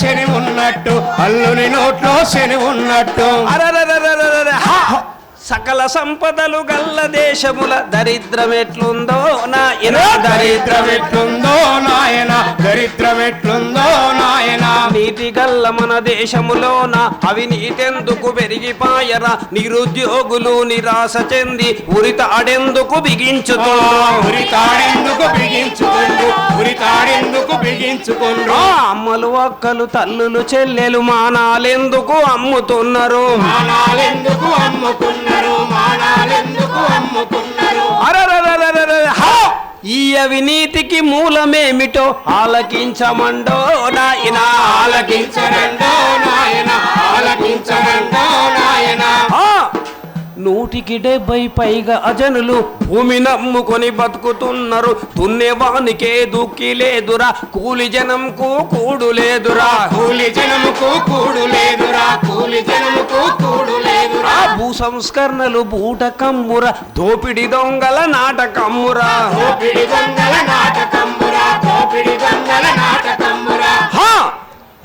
శని ఉన్నట్టు అల్లుని నోట్లో శని ఉన్నట్టు. అరరరరరరర, హ! సకల సంపదలు గల్ల దేశముల దరిద్రం ఎట్లుందో నా ఇన దరిద్రం ఎట్లుందో నాయన దరిద్రం ఎట్లుందో నాయన. నీతి గల్ల మన దేశములోన అవినీతెందుకు పెరిగిపాయరా? నిరుద్యోగులు నిరాశ చెంది ఉరితాడెందుకు బిగించుతో ఉరి తాడెందుకు బిగించుకుండు బిగించుకుండు అమ్మలు అక్కలు తల్లులు చెల్లెలు మానాలెందుకు అమ్ముతున్నారు? మానాలెందుకు అమ్ముకున్నారు? మానాలెందుకు అమ్ముకున్నారు! ఈ అవినీతికి మూలమేమిటో ఆలకించమండో నాయన. ఆలకించరండో నాయన ఆలకించరండో నాయన! నూటికి డెబ్బై పైగా అజనులు భూమి నమ్ముకొని బతుకుతున్నారు. దున్నేవానికే దుక్కి లేదురా కూలి జనంకు కూడు లేదురా. కూలి జనముకు కూడు లేదురా కూలి జనముకు కూడు లేదురా. భూ సంస్కరణలు బూట కమ్మురా దోపిడి దొంగల నాటకమ్మురా. దోపిడి దొంగల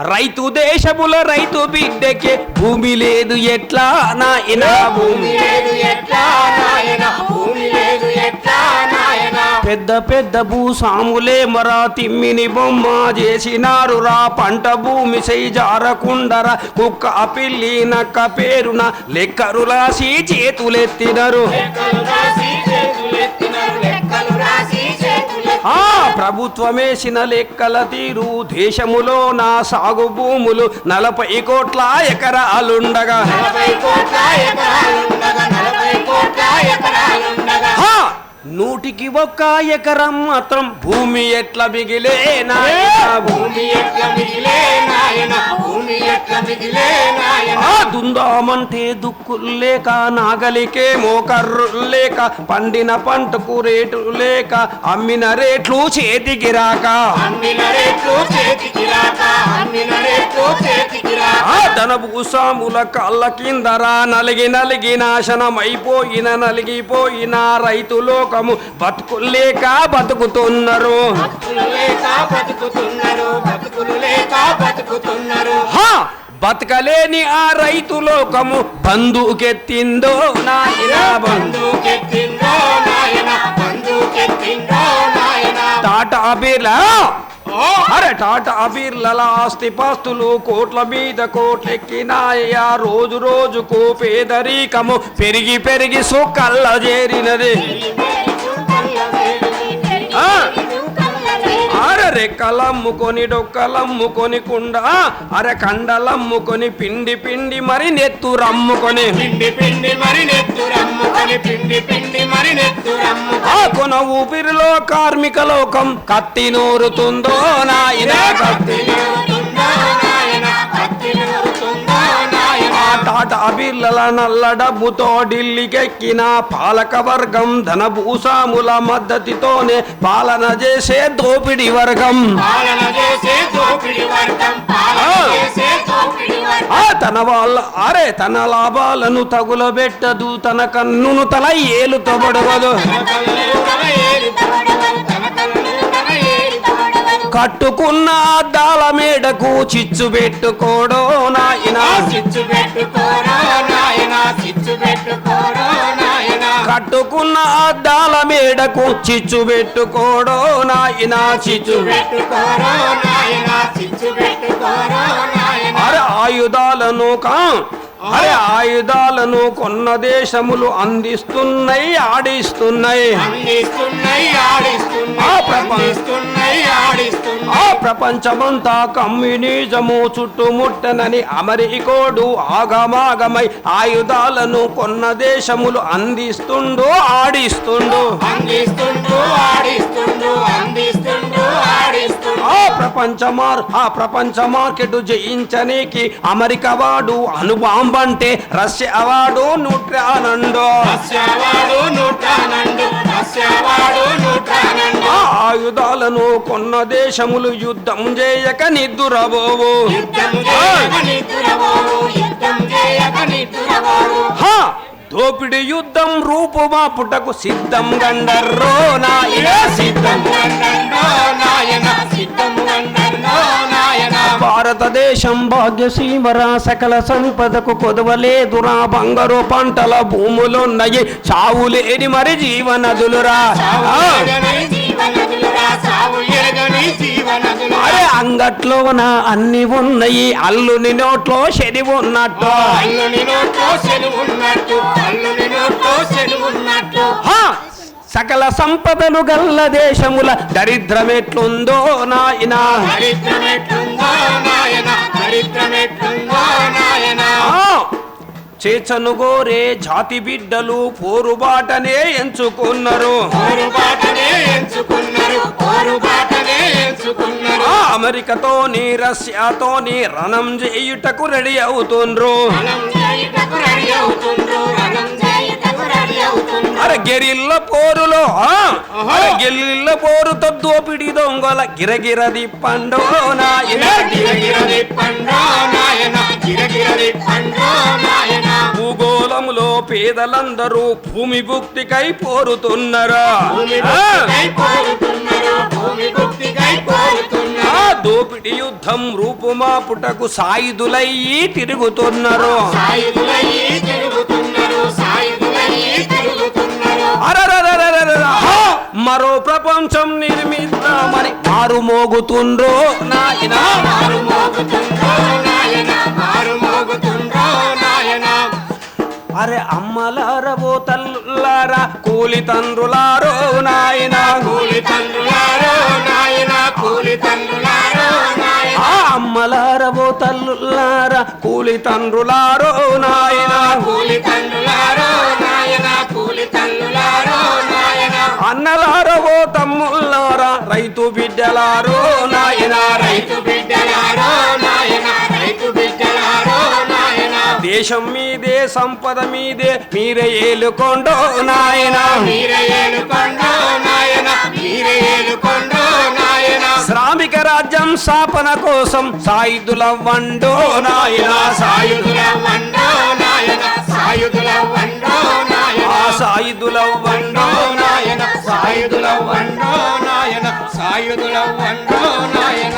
రైతు దేశముల రైతు బిడ్డకే భూమి లేదు ఎట్లా నాయన? భూమి లేదు ఎట్లా నాయన? భూమి లేదు ఎట్లా నాయన? పెద్ద పెద్ద భూసాములే మరా తిమ్మిని బొమ్మ చేసినారు రా. పంట భూమి సై జారకుండరా కుక్క పిల్లి నక్క పేరున లెక్కరు రాసి చేతులెత్తినరు. లెక్కలు రాసి ప్రభుత్వమే ప్రభుత్వమేసిన లెక్కల తీరు. దేశములో నా సాగు భూములు నలభై కోట్ల ఎకరాలుండగా. నలభై కోట్ల ఎకరాలుండగా నలభై కోట్ల నూటికి ఒక్క ఎకరం మాత్రం భూమి ఎట్లా మిగిలే నాయనా? భూమి ఎట్ల మిగిలే నాయన? భూమి ఎట్ల మిగిలే నాయన? ఆ దుందామంటే దుక్కులు లేక నాగలికే మోకర్రు లేక పండిన పంటకు రేటు లేక అమ్మిన రేట్లు చేతికి రాక. అమ్మిన రేట్లు చేతికి రాక అమ్మిన రేట్లు చేతికి రాక. ధన భూసాముల కళ్ళ కిందరా నలిగి నలిగి నాశనమైపోయిన నలిగిపోయిన రైతు లోకము బతుకులేక బతుకుతున్నారు! బతకలేని ఆ రైతు లోకము బంధుకెత్తిందో నాయన బంధు బంధుకెత్తిందో నాయన బంధుకెత్తిందో నాయన. టాటా బిర్లా అరే టాటా బిర్లల ఆస్తి పాస్తులు కోట్ల మీద కోట్లెక్కినాయ్యా రోజు రోజుకు పేదరికము పెరిగి పెరిగి సుకల్ల చేరినది. రెక్కలమ్ముకొని డొక్కలమ్ముకొని కుండ అరే కండలమ్ముకొని పిండి పిండి మరి నెత్తురమ్ముకొని పిండి పిండి మరి నెత్తురమ్ముకొని పిండి పిండి మరి నెత్తురమ్ము ఆ కొన ఊపిరిలో కార్మిక లోకం కత్తి నూరుతుందో నాయన కత్తి నూరుతుందో ఆ టాటా బిర్లల నల్ల డబ్బుతో ఢిల్లీకెక్కిన పాలక వర్గం. ధనభూసాముల మద్దతుతోనే పాలన చేసే దోపిడి వర్గం. తన వాళ్ళ అరే తన లాభాలను తగులబెట్టదు తన కన్నును తల ఏలుతో కట్టుకున్న అద్దాల మేడకు చిచ్చు పెట్టుకోడో నాయన. ఆ సిచ్చు పెట్టుకోరో నాయన సిచ్చు పెట్టుకోరో నాయన. కట్టుకున్న అద్దాల మేడకు చిచ్చు పెట్టుకోడో నాయన. చిచ్చు పెట్టుకోరో నాయన సిచ్చు పెట్టుకోరో నాయన. అరే ఆయుధాలను కా అరే ఆయుధాలను కొన్న దేశములు అందిస్తున్నాయి ఆడిస్తున్నాయి. అందిస్తున్నాయి ఆడిస్తున్నాయి ప్రపంచ- అందిస్తున్నాయి. ఆడిస్తున్నాయి ఆ ప్రపంచమంతా కమ్యూనిజము చుట్టుముట్టనని అమెరికోడు ఆగమాగమై ఆయుధాలను కొన్న దేశములు అందిస్తుండు ఆడిస్తుండు. అందిస్తుండు ఆడిస్తుండు అందిస్తుండు ఆడిస్తుండు. ఆ ప్రపంచ మార్ ఆ ప్రపంచ మార్కెట్ జయించనీకి అమెరికా వాడు అణుబాంబంటే రష్యా వాడు న్యూట్రానండు. రష్యావాడు నూటానండు రష్యావాడు నూటానండు ఆ ఆయుధాలను కొన్న దేశములు యుద్ధం చేయక నిద్దురబోవు. యుద్ధం దోపిడి యుద్ధం రూపుమాపుటకు సిద్ధం గండర్రో నాయన. సిద్ధం నాయన నాయన. భారతదేశం భాగ్యసీమరా సకల సంపదకు కొదవలేదురా. బంగారు పంటల భూములున్నాయి. చావులేని మరి జీవనదులురా. అరే అంగట్లోన అన్ని ఉన్నాయి అల్లుని నోట్లో శని ఉన్నట్టు సకల సంపదలు గల్ల దేశముల దరిద్రమెట్లుందో నాయన చేచను గోరే జాతి బిడ్డలు పోరుబాటనే ఎంచుకున్నారు పోరుబాటనే ఎంచుకున్నారు పోరుబాట అమెరికాతోని రష్యాతోని రణం చేయుటకు రెడీ అవుతుండ్రు. అరే గెరిల్ల పోరులో గెరిల్ల పోరుతో దోపిడి దొంగల గిరగిరది పండు నాయన. గిరగిరది పండ్రో నాయన గిరగిరది పండ్రో నాయన. భూగోళములో పేదలందరూ భూమి భుక్తికై పోరుతున్నారా. దోపిడి యుద్ధం రూపుమాపుటకు సాయుధులయ్యి తిరుగుతున్నారు! మరో ప్రపంచం నిర్మిద్దామని మారు మోగుతుండ్రో నాయన అరే అమ్మలారవో తల్లారా కూలి తండ్రులారో నాయన. కూలి తండ్రులారో నాయన కూలి తండ్రులారో నాయన. ఆ అమ్మలారవో తల్లులారా కూలి తండ్రులారో నాయన. కూలి తండ్రులారో నాయన కూలి తండ్రులారో నాయన. అన్నలారవో తమ్ముళ్ళారా రైతు బిడ్డలారో నాయన రైతు బిడ్డలారో నాయన. రైతు బిడ్డలారో నాయన. దేశం మీదే సంపద మీదే మీరే ఏలుకోండో నాయన. మీరే ఏలుకొండో నాయన మీరే ఏలుకొండో నాయన. శ్రామిక రాజ్యం స్థాపన కోసం సాయుధులవ్వండో నాయన. సాయుధుల వండో నాయన సాయుధుల వండో నాయన. ఆ సాయుధులవ్వండో వండో నాయన. సాయుధుల వండో నాయన సాయుధుల వండో నాయన.